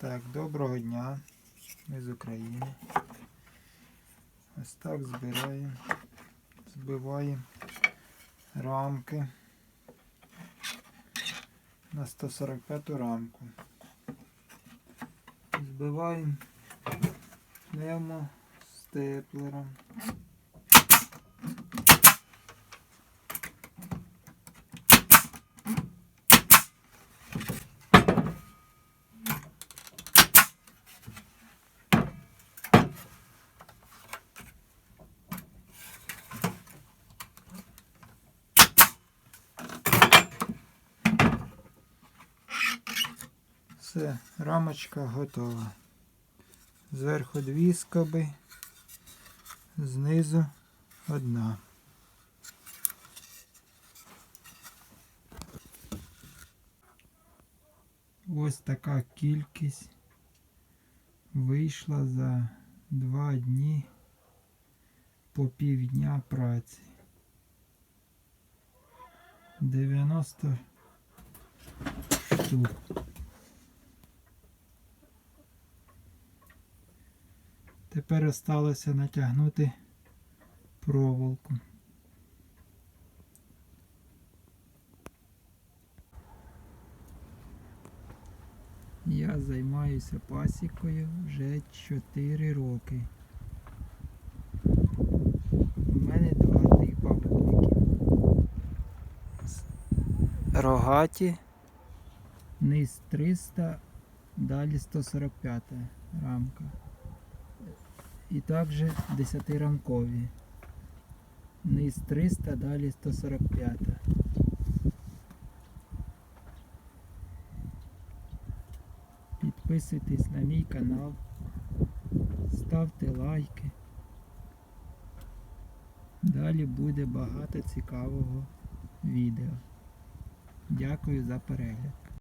Так, доброго дня. Ми з України. Ось так збираємо, збиваємо рамки на 145 рамку. Збиваємо пневмо степлером. Все, рамочка готова. Зверху дві скоби, знизу одна. Ось така кількість вийшла за два дні по півдня праці. 90 штук. Тепер осталося натягнути проволоку. Я займаюся пасікою вже 4 роки. У мене два типа вуликів. Рогаті, низ 300, далі 145 рамка. І також 10-рамкові. Низ 300, далі 145. Підписуйтесь на мій канал, ставте лайки. Далі буде багато цікавого відео. Дякую за перегляд.